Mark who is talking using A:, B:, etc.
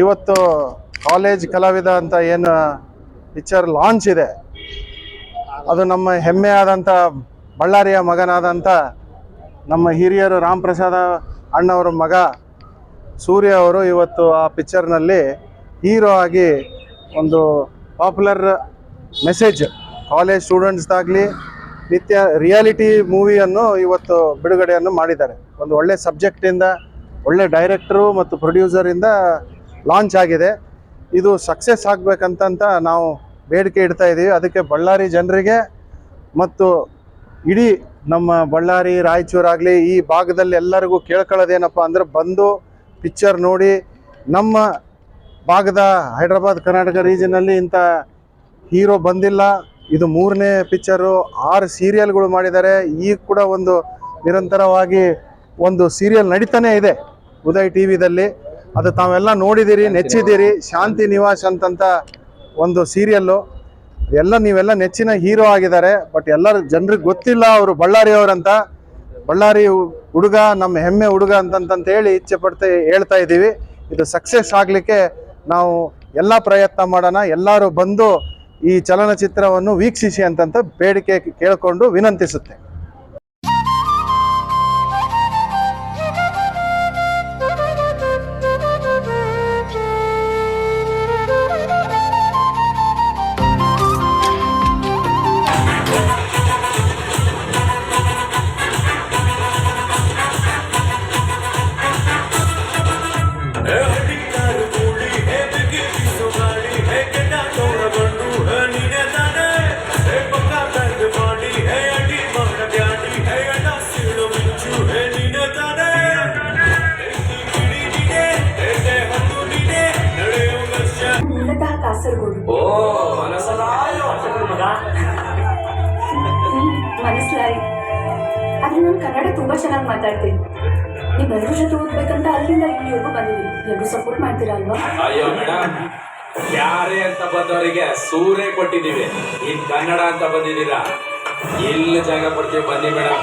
A: ಇವತ್ತು ಕಾಲೇಜ್ ಕಲಾವಿದ ಅಂತ ಏನು ಪಿಕ್ಚರ್ ಲಾಂಚ್ ಇದೆ. ಅದು ನಮ್ಮ ಹೆಮ್ಮೆ ಆದಂಥ ಬಳ್ಳಾರಿಯ ಮಗನಾದಂಥ ನಮ್ಮ ಹಿರಿಯರು ರಾಮ್ ಪ್ರಸಾದ ಅಣ್ಣವರ ಮಗ ಸೂರ್ಯ ಅವರು ಇವತ್ತು ಆ ಪಿಕ್ಚರ್ನಲ್ಲಿ ಹೀರೋ ಆಗಿ ಒಂದು ಪಾಪ್ಯುಲರ್ ಮೆಸೇಜ್ ಕಾಲೇಜ್ ಸ್ಟೂಡೆಂಟ್ಸ್ದಾಗಲಿ ನಿತ್ಯ ರಿಯಾಲಿಟಿ ಮೂವಿಯನ್ನು ಇವತ್ತು ಬಿಡುಗಡೆಯನ್ನು ಮಾಡಿದ್ದಾರೆ. ಒಂದು ಒಳ್ಳೆ ಸಬ್ಜೆಕ್ಟಿಂದ ಒಳ್ಳೆ ಡೈರೆಕ್ಟ್ರು ಮತ್ತು ಪ್ರೊಡ್ಯೂಸರಿಂದ ಲಾಂಚ್ ಆಗಿದೆ. ಇದು ಸಕ್ಸಸ್ ಆಗಬೇಕಂತಂತ ನಾವು ಬೇಡಿಕೆ ಇಡ್ತಾ ಇದ್ದೀವಿ ಅದಕ್ಕೆ ಬಳ್ಳಾರಿ ಜನರಿಗೆ ಮತ್ತು ಇಡೀ ನಮ್ಮ ಬಳ್ಳಾರಿ ರಾಯಚೂರಾಗಲಿ ಈ ಭಾಗದಲ್ಲಿ ಎಲ್ಲರಿಗೂ ಕೇಳ್ಕೊಳ್ಳೋದೇನಪ್ಪ ಅಂದ್ರೆ ಬಂದು ಪಿಕ್ಚರ್ ನೋಡಿ ನಮ್ಮ ಭಾಗದ ಹೈದ್ರಾಬಾದ್, ಕರ್ನಾಟಕ ರೀಜನಲ್ಲಿ ಇಂಥ ಹೀರೋ ಬಂದಿಲ್ಲ. ಇದು ಮೂರನೇ ಪಿಕ್ಚರು ಆರು ಸೀರಿಯಲ್ಗಳು ಮಾಡಿದ್ದಾರೆ. ಈಗ ಕೂಡ ಒಂದು ನಿರಂತರವಾಗಿ ಒಂದು ಸೀರಿಯಲ್ ನಡೀತಾನೆ ಇದೆ ಉದಯ್ ಟಿ ವಿದಲ್ಲಿ ಅದು ತಾವೆಲ್ಲ ನೋಡಿದ್ದೀರಿ ನೆಚ್ಚಿದ್ದೀರಿ ಶಾಂತಿ ನಿವಾಸ್ ಅಂತಂತ ಒಂದು ಸೀರಿಯಲ್ಲು. ಎಲ್ಲ ನೀವೆಲ್ಲ ನೆಚ್ಚಿನ ಹೀರೋ ಆಗಿದ್ದಾರೆ ಬಟ್ ಎಲ್ಲರ ಜನರಿಗೆ ಗೊತ್ತಿಲ್ಲ ಅವರು ಬಳ್ಳಾರಿಯವರಂತ ಬಳ್ಳಾರಿ ಹುಡುಗ ನಮ್ಮ ಹೆಮ್ಮೆ ಹುಡುಗ ಅಂತಂತ ಹೇಳಿ ಇಚ್ಛೆ ಪಡ್ತಾ ಹೇಳ್ತಾ ಇದ್ದೀವಿ. ಇದು ಸಕ್ಸಸ್ ಆಗಲಿಕ್ಕೆ ನಾವು ಎಲ್ಲ ಪ್ರಯತ್ನ ಮಾಡೋಣ. ಎಲ್ಲರೂ ಬಂದು ಈ ಚಲನಚಿತ್ರವನ್ನು ವೀಕ್ಷಿಸಿ ಅಂತಂತ ಬೇಡಿಕೆ ಕೇಳಿಕೊಂಡು ವಿನಂತಿಸುತ್ತೆ
B: ಕಾಸರಗೋಡು.
C: ಓ
B: ಮಗ. ಮನಸ್ಲಾರಿ ಆದ್ರೆ ನಾನು ಕನ್ನಡ ತುಂಬಾ ಚೆನ್ನಾಗಿ ಮಾತಾಡ್ತೀನಿ. ನಿಮ್ಮೆಲ್ಲರ ಜೊತೆ ಓದ್ಬೇಕಂತ ಅಲ್ಲಿಂದ ಇಲ್ಲಿವರೆಗೂ ಬಂದಿದ್ದೀನಿ. ಎಲ್ಲರೂ ಸಪೋರ್ಟ್ ಮಾಡ್ತೀರಾ ಅಲ್ವಾ?
C: ಅಯ್ಯೋ ಮೇಡಮ್ ಯಾರೇ ಅಂತ ಬಂದವರಿಗೆ ಸೂರ್ಯ ಕೊಟ್ಟಿದ್ದೀವಿ. ಇನ್ ಕನ್ನಡ ಅಂತ ಬಂದಿದ್ದೀರಾ? ಇಲ್ಲಿ ಜಾಗ ಕೊಡ್ತೀವಿ. ಬನ್ನಿ ಮೇಡಮ್